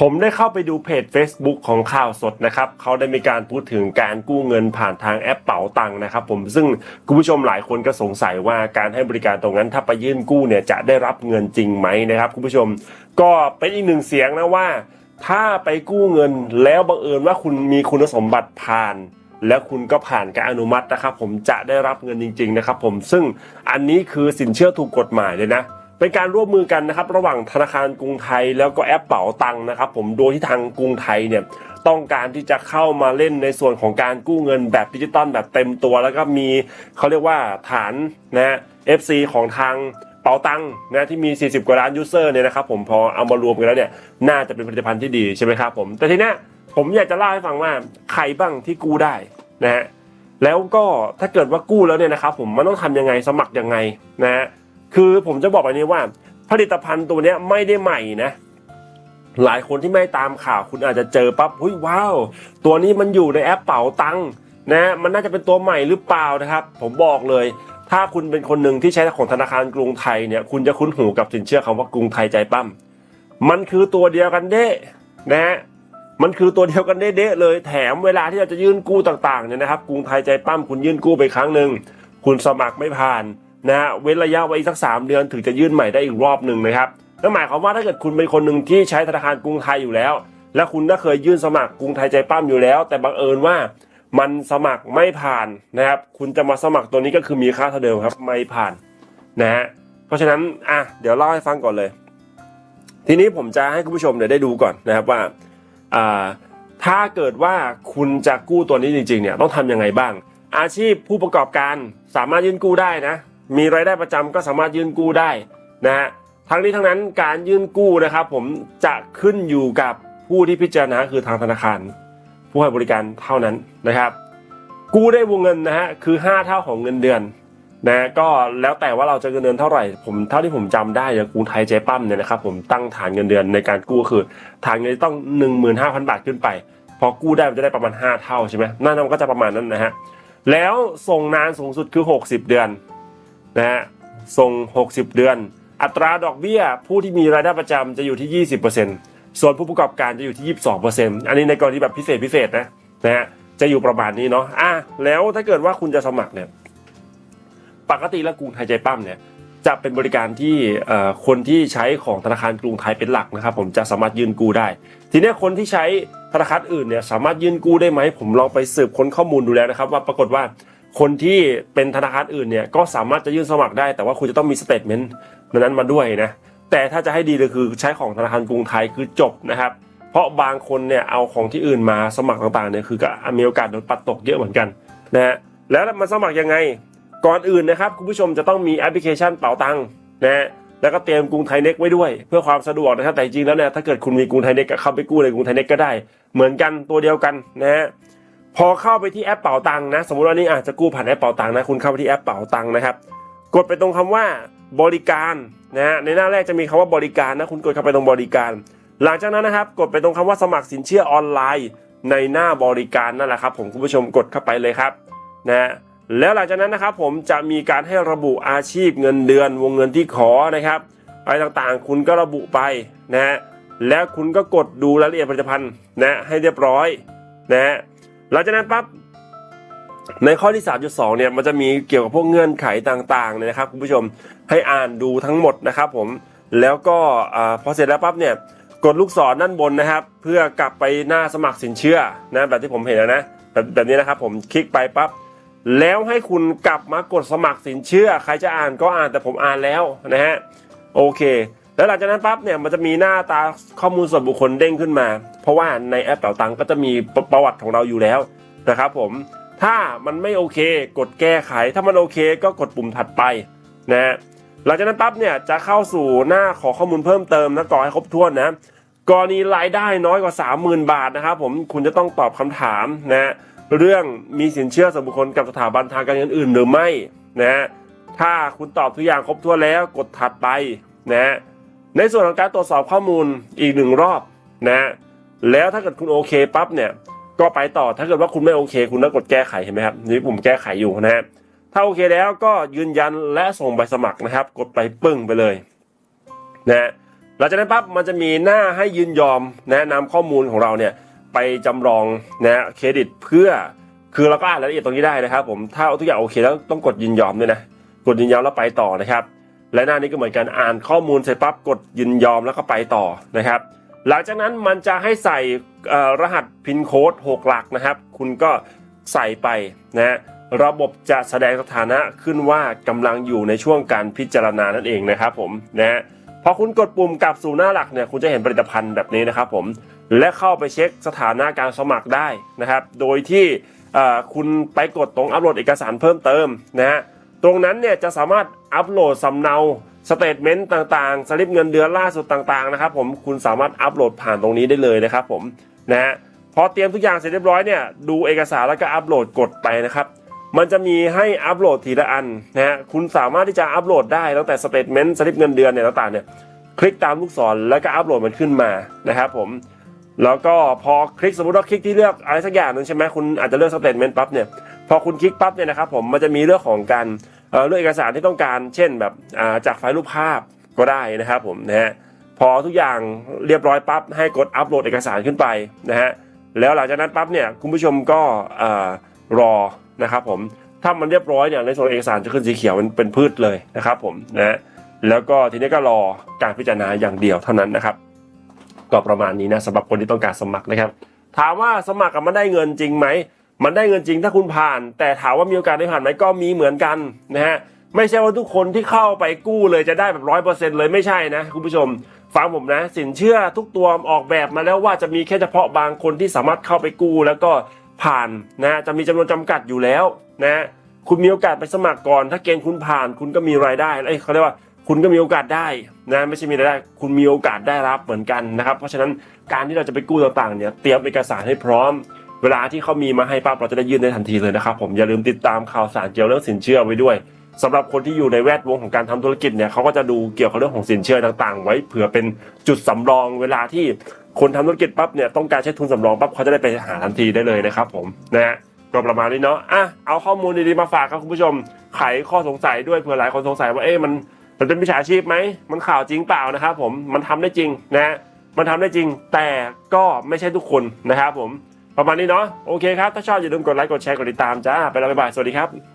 ผมได้เข้าไปดูเพจ Facebook ของข่าวสดนะครับเขาได้มีการพูดถึงการกู้เงินผ่านทางแอปเป๋าตังนะครับผมซึ่งคุณผู้ชมหลายคนก็สงสัยว่าการให้บริการตรงนั้นถ้าไปยื่นกู้เนี่ยจะได้รับเงินจริงไหมนะครับคุณผู้ชม ก็เป็นอีกหนึ่งเสียงนะว่า ถ้าไปกู้เงินแล้วบังเอิญว่าคุณมีคุณสมบัติผ่านแล้วคุณก็ผ่านการอนุมัตินะครับผมจะได้รับเงินจริง ๆ นะครับผมซึ่งอันนี้คือสินเชื่อถูกกฎหมายเลยนะ เป็นการร่วมมือกันนะครับ ระหว่างธนาคารกรุงไทยแล้วก็แอปเป๋าตังนะครับ ผมโดยที่ทางกรุงไทยเนี่ยต้องการที่จะเข้ามาเล่นในส่วนของการกู้เงินแบบดิจิตอลแบบเต็มตัว แล้วก็มีเขาเรียกว่าฐานนะ FC ของทางเป๋าตังนะที่มี 40 กว่าล้านยูเซอร์เนี่ยนะครับผมพอเอามารวมกันแล้วเนี่ยน่าจะเป็นผลิตภัณฑ์ที่ดีใช่ไหมครับผมแต่ทีนี้ผมอยากจะเล่าให้ฟังว่าใครบ้างที่กู้ได้นะฮะแล้วก็ถ้าเกิดว่ากู้แล้วเนี่ยนะครับผมมันต้องทำยังไงสมัครยังไงนะฮะ คือผมจะบอกแบบนี้ว่า ผลิตภัณฑ์ตัวนี้ไม่ได้ใหม่นะ หลายคนที่ไม่ตามข่าวคุณอาจจะเจอปั๊บหุ้ยว้าว ตัวนี้มันอยู่ในแอปเป๋าตังค์นะมันน่าจะเป็นตัวใหม่หรือเปล่านะครับ ผมบอกเลย ถ้าคุณเป็นคนหนึ่งที่ใช้ของธนาคารกรุงไทยเนี่ย คุณจะคุ้นหูกับสินเชื่อคำว่ากรุงไทยใจปั้มมันคือตัวเดียวกันเด้นะฮะมันคือตัวเดียวกันเด้เลย แถมเวลาที่เราจะยื่นกู้ต่างๆเนี่ยนะครับ กรุงไทยใจปั้มคุณยื่นกู้ไปครั้งหนึ่งคุณสมัครไม่ผ่าน นะฮะเว้นระยะไว้อีกสักสามเดือนถึงจะยื่นใหม่ได้อีกรอบหนึ่งนะครับนั่นหมายความว่าถ้าเกิดคุณเป็นคนหนึ่งที่ใช้ธนาคารกรุงไทยอยู่แล้ว และคุณก็เคยยื่นสมัครกรุงไทยใจปั้มอยู่แล้ว แต่บังเอิญว่ามันสมัครไม่ผ่านนะครับ คุณจะมาสมัครตัวนี้ก็คือมีค่าเท่าเดิมครับไม่ผ่านนะฮะเพราะฉะนั้นอะเดี๋ยวเล่าให้ฟังก่อนเลย ทีนี้ผมจะให้คุณผู้ชมเดี๋ยวได้ดูก่อนนะครับว่าอ่าถ้าเกิดว่าคุณจะกู้ตัวนี้จริงๆเนี่ยต้องทำยังไงบ้าง อาชีพผู้ประกอบการสามารถยื่นกู้ได้นะ มีรายได้ประจำก็สามารถยื่นกู้ได้นะฮะทั้งนี้ทั้งนั้นการยื่นกู้นะครับผมจะขึ้นอยู่กับผู้ที่พิจารณาคือทางธนาคาร ผู้ให้บริการเท่านั้นนะครับ กู้ได้วงเงินนะฮะคือ 5 เท่าของเงินเดือนนะก็แล้วแต่ว่าเราจะเงินเดือนเท่าไหร่ผมเท่าที่ผมจำได้อย่างกรุงไทยเจ๊ปั้มเนี่ยนะครับผมตั้งฐานเงินเดือนในการกู้คือฐานเงินต้อง 15,000 บาทขึ้นไป พอกู้ได้มันจะได้ประมาณ 5 เท่าใช่ไหมนั่นมันก็จะประมาณนั้นนะฮะแล้วส่งนานสูงสุดคือ 60 เดือน นะฮะส่ง 60 เดือน อัตราดอกเบี้ย ผู้ที่มีรายได้ประจำจะอยู่ที่ 20%ส่วนผู้ประกอบการจะอยู่ที่ 22%อันนี้ในกรณีแบบพิเศษพิเศษนะนะฮะจะอยู่ประมาณนี้เนาะอะแล้วถ้าเกิดว่าคุณจะสมัครเนี่ยปกติแล้วกรุงไทยใจปั้มเนี่ยจะเป็นบริการที่คนที่ใช้ของธนาคารกรุงไทยเป็นหลักนะครับ ผมจะสามารถยืนกู้ได้ ทีนี้คนที่ใช้ธนาคารอื่นเนี่ยสามารถยืนกู้ได้ไหมผมลองไปสืบค้นข้อมูลดูแล้วนะครับ ว่าปรากฏว่า คนที่เป็นธนาคารอื่นเนี่ยก็สามารถจะยื่นสมัครได้ แต่ว่าคุณจะต้องมีสเตทเมนต์นั้นมาด้วยนะแต่ถ้าจะให้ดีเลยคือใช้ของธนาคารกรุงไทยคือจบนะครับ เพราะบางคนเนี่ยเอาของที่อื่นมาสมัครต่างๆเนี่ยคือก็มีโอกาสโดนปัดตกเยอะเหมือนกันนะฮะแล้วมาสมัครยังไงก่อนอื่นนะครับคุณผู้ชมจะต้องมีแอปพลิเคชันเป๋าตังค์นะฮะแล้วก็เตรียมกรุงไทยเน็กไว้ด้วย เพื่อความสะดวกนะครับแต่จริงแล้วเนี่ยถ้าเกิดคุณมีกรุงไทยเน็กก็เข้าไปกู้ในกรุงไทยเน็กก็ได้ เหมือนกันตัวเดียวกันนะฮะ พอเข้าไปที่แอปเป๋าตังนะ สมมติว่านี่อาจจะกู้ผ่านแอปเป๋าตังนะ คุณเข้าไปที่แอปเป๋าตังนะครับ กดไปตรงคำว่าบริการนะฮะในหน้าแรกจะมีคำว่าบริการนะ คุณกดเข้าไปตรงบริการ หลังจากนั้นนะครับ กดไปตรงคำว่าสมัครสินเชื่อออนไลน์ ในหน้าบริการนั่นแหละครับ ผมคุณผู้ชมกดเข้าไปเลยครับนะฮะแล้วหลังจากนั้นนะครับผมจะมีการให้ระบุอาชีพเงินเดือนวงเงินที่ขอนะครับอะไรต่างๆ คุณก็ระบุไปนะฮะแล้วคุณก็กดดูรายละเอียดผลิตภัณฑ์นะให้เรียบร้อยนะฮะ หลังจากนั้นปั๊บในข้อที่ 3.2 เนี่ยมันจะมีเกี่ยวกับพวกเงื่อนไขต่างๆเนี่ยนะครับคุณผู้ชมให้อ่านดูทั้งหมดนะครับผมแล้วก็พอเสร็จแล้วปั๊บเนี่ยกดลูกศรด้านบนนะครับ เพื่อกลับไปหน้าสมัครสินเชื่อนะแบบที่ผมเห็นนะแบบแบบนี้นะครับผมคลิกไปปั๊บแล้วให้คุณกลับมากดสมัครสินเชื่อ ใครจะอ่านก็อ่านแต่ผมอ่านแล้วนะฮะโอเค แล้วหลังจากนั้นปั๊บเนี่ยมันจะมีหน้าตาข้อมูลส่วนบุคคลเด้งขึ้นมา เพราะว่าในแอปเป๋าตังก็จะมีประประวัติของเราอยู่แล้วนะครับผมถ้ามันไม่โอเคกดแก้ไข ถ้ามันโอเคก็กดปุ่มถัดไปนะฮะหลังจากนั้นปั๊บเนี่ยจะเข้าสู่หน้าขอข้อมูลเพิ่มเติมนะกรอให้ครบถ้วนนะกรณีรายได้น้อยกว่า 30,000 บาทนะครับผมคุณจะต้องตอบคำถามนะเรื่องมีสินเชื่อส่วนบุคคลกับสถาบันทางการเงินอื่นหรือไม่นะถ้าคุณตอบทุกอย่างครบถ้วนแล้วกดถัดไปนะ ในส่วนของการตรวจสอบข้อมูลอีกหนึ่งรอบนะแล้วถ้าเกิดคุณโอเคปั๊บเนี่ยก็ไปต่อถ้าเกิดว่าคุณไม่โอเค คุณต้องกดแก้ไขเห็นไหมครับนี่ปุ่มแก้ไขอยู่นะฮะถ้าโอเคแล้วก็ยืนยันและส่งใบสมัครนะครับ กดไปปึ้งไปเลยนะหลังจากนั้นปั๊บมันจะมีหน้าให้ยินยอมแนะนำข้อมูลของเราเนี่ยไปจำลองนะเครดิตเพื่อคือเราก็อ่านรายละเอียดตรงนี้ได้นะครับ ผมถ้าทุกอย่างโอเคแล้วต้องกดยินยอมด้วยนะกดยินยอมแล้วไปต่อนะครับ และหน้านี้ก็เหมือนกันอ่านข้อมูลเสร็จปั๊บกดยินยอมแล้วก็ไปต่อนะครับ หลังจากนั้นมันจะให้ใส่รหัสพินโค้ด6หลักนะครับ คุณก็ใส่ไปนะฮะระบบจะแสดงสถานะขึ้นว่ากำลังอยู่ในช่วงการพิจารณานั่นเองนะครับผมนะฮะพอคุณกดปุ่มกลับสู่หน้าหลักเนี่ยคุณจะเห็นผลิตภัณฑ์แบบนี้นะครับผมและเข้าไปเช็คสถานะการสมัครได้นะครับ โดยที่คุณไปกดตรงอัปโหลดเอกสารเพิ่มเติมนะฮะ ตรงนั้นเนี่ยจะสามารถอัปโหลดสำเนาสเตทเมนต์ต่างๆ สลิปเงินเดือนล่าสุดต่างๆนะครับผมคุณสามารถอัปโหลดผ่านตรงนี้ได้เลยนะครับผมนะฮะพอเตรียมทุกอย่างเสร็จเรียบร้อยเนี่ยดูเอกสารแล้วก็อัปโหลดกดไปนะครับมันจะมีให้อัปโหลดทีละอันนะฮะคุณสามารถที่จะอัปโหลดได้ตั้งแต่สเตทเมนต์สลิปเงินเดือนเนี่ยต่างๆเนี่ยคลิกตามลูกศรแล้วก็อัปโหลดมันขึ้นมานะครับผมแล้วก็พอคลิกสมมติว่าคลิกที่เลือกอะไรสักอย่างหนึ่งใช่ไหมคุณอาจจะเลือกสเตทเมนต์ปั๊บเนี่ยพอคุณคลิกปั๊บเนี่ยนะครับผมมันจะมีเรื่องของการ เอ่อเลือกเอกสารที่ต้องการ เช่นแบบจากไฟล์รูปภาพก็ได้นะครับผมนะฮะพอทุกอย่างเรียบร้อยปั๊บให้กดอัปโหลดเอกสารขึ้นไปนะฮะแล้วหลังจากนั้นปั๊บเนี่ยคุณผู้ชมก็รอนะครับผมถ้ามันเรียบร้อยเนี่ยในส่วนเอกสารจะขึ้นสีเขียวมันเป็นพืชเลยนะครับผมนะฮะแล้วก็ทีนี้ก็รอการพิจารณาอย่างเดียวเท่านั้นนะครับก็ประมาณนี้นะสำหรับคนที่ต้องการสมัครนะครับ ถามว่าสมัครกับมันได้เงินจริงไหม มันได้เงินจริงถ้าคุณผ่าน แต่ถามว่ามีโอกาสได้ผ่านไหมก็มีเหมือนกันนะฮะไม่ใช่ว่าทุกคนที่เข้าไปกู้เลยจะได้แบบร้อยเปอร์เซ็นต์เลยไม่ใช่นะคุณผู้ชม ฟังผมนะ สินเชื่อทุกตัวออกแบบมาแล้วว่าจะมีแค่เฉพาะบางคนที่สามารถเข้าไปกู้แล้วก็ผ่านนะจะมีจำนวนจำกัดอยู่แล้วนะคุณมีโอกาสไปสมัครก่อน ถ้าเกณฑ์คุณผ่านคุณก็มีรายได้เอ้ยเขาเรียกว่าคุณก็มีโอกาสได้นะไม่ใช่มีรายได้ คุณมีโอกาสได้รับเหมือนกันนะครับ เพราะฉะนั้นการที่เราจะไปกู้ต่างๆเนี่ยเตรียมเอกสารให้พร้อม เวลาที่เขามีมาให้ปั๊บเราจะได้ยื่นได้ทันทีเลยนะครับผมอย่าลืมติดตามข่าวสารเกี่ยวเรื่องสินเชื่อไว้ด้วยสำหรับคนที่อยู่ในแวดวงของการทำธุรกิจเนี่ยเขาก็จะดูเกี่ยวกับเรื่องของสินเชื่อต่างๆ ไว้เผื่อเป็นจุดสำรองเวลาที่คนทำธุรกิจปั๊บเนี่ยต้องการใช้ทุนสำรองปั๊บเขาจะได้ไปหาทันทีได้เลยนะครับผมนะฮะก็ประมาณนี้เนาะอะเอาข้อมูลดีๆมาฝากครับคุณผู้ชมไขข้อสงสัยด้วยเผื่อหลายคนสงสัยว่าเอ๊ะมันมันเป็นมิจฉาชีพไหมมันข่าวจริงเปล่านะครับผมมันทำได้จริงนะมันทำได้จริงแต่ก็ไม่ใช่ทุกคนนะครับผม ประมาณนี้เนาะโอเคครับ ถ้าชอบอย่าลืมกดไลค์กดแชร์กดติดตามจ้าไปแล้วบ๊ายบายสวัสดีครับ